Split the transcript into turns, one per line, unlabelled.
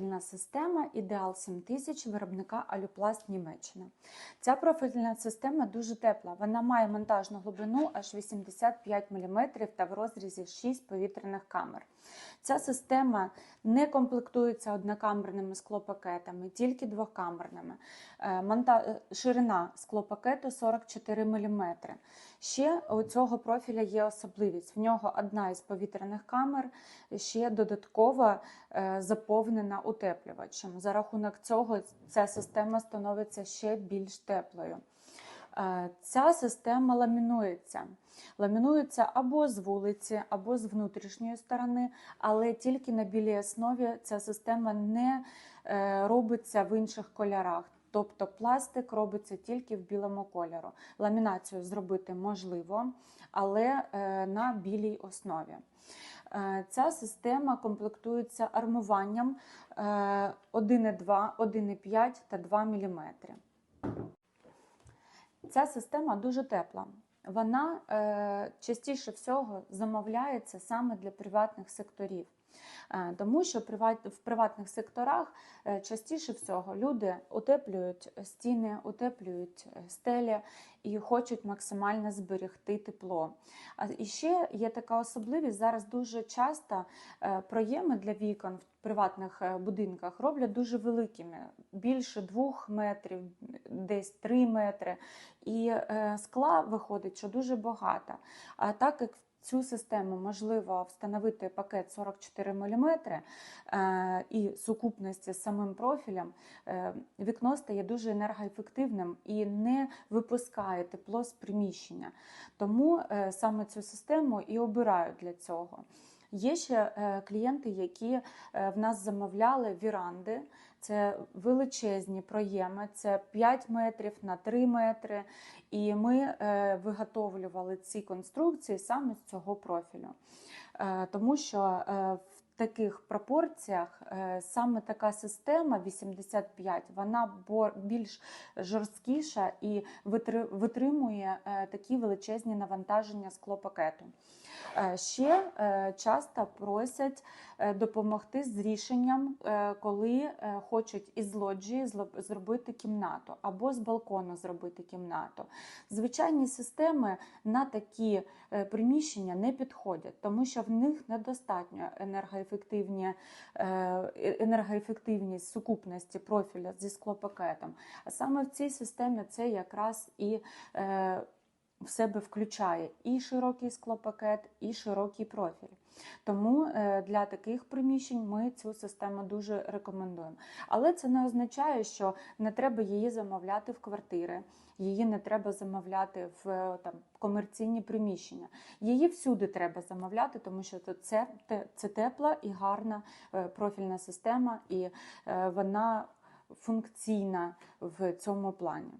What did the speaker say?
профільна система Ідеал 7000 виробника Алюпласт Німеччина. Ця профільна система дуже тепла. Вона має монтажну глибину аж 85 мм та в розрізі 6 повітряних камер. Ця система не комплектується однокамерними склопакетами, тільки двокамерними. Е, е, Ширина склопакету 44 мм. Ще у цього профіля є особливість. В нього одна із повітряних камер ще додатково е, заповнена утеплювачем. За рахунок цього ця система становиться ще більш теплою. Е, Ця система ламінується. Ламінується або з вулиці, або з внутрішньої сторони, але тільки на білій основі ця система не е, робиться в інших кольорах. Тобто пластик робиться тільки в білому кольору. Ламінацію зробити можливо, але е, на білій основі. Е, Ця система комплектується армуванням е, 1,2, 1,5 та 2 мм. Ця система дуже тепла. Вона е, частіше всього замовляється саме для приватних секторів. Е, Тому що в приватних секторах е, частіше всього люди утеплюють стіни, утеплюють е, стелі і хочуть максимально зберегти тепло. І ще є така особливість: зараз дуже часто проєми для вікон в приватних будинках роблять дуже великими, більше двох метрів, десь три метри. І скла виходить, що дуже багато. А так як в цю систему можливо встановити пакет 44 мм е, і сукупності з самим профілем, е, вікно стає дуже енергоефективним і не випускає тепло з приміщення. Тому е, саме цю систему і обирають для цього. Є ще е, клієнти, які е, в нас замовляли віранди. Це величезні проєми, це 5 метрів на 3 метри. І ми е, виготовлювали ці конструкції саме з цього профілю. Тому що в таких пропорціях е, саме така система 85, вона більш жорсткіша і витримує е, такі величезні навантаження склопакету. Е, Ще часто просять допомогти з рішенням, коли хочуть із лоджії зробити кімнату або з балкону зробити кімнату. Звичайні системи на такі приміщення не підходять, тому що в них недостатньо енергоефективні, е, енергоефективність сукупності профіля зі склопакетом. А саме в цій системі це якраз і е, в себе включає і широкий склопакет, і широкий профіль. Тому е, для таких приміщень ми цю систему дуже рекомендуємо. Але це не означає, що не треба її замовляти в квартири, її не треба замовляти в е, там, комерційні приміщення. Її всюди треба замовляти, тому що це, це, тепла і гарна е, профільна система, і вона функційна в цьому плані.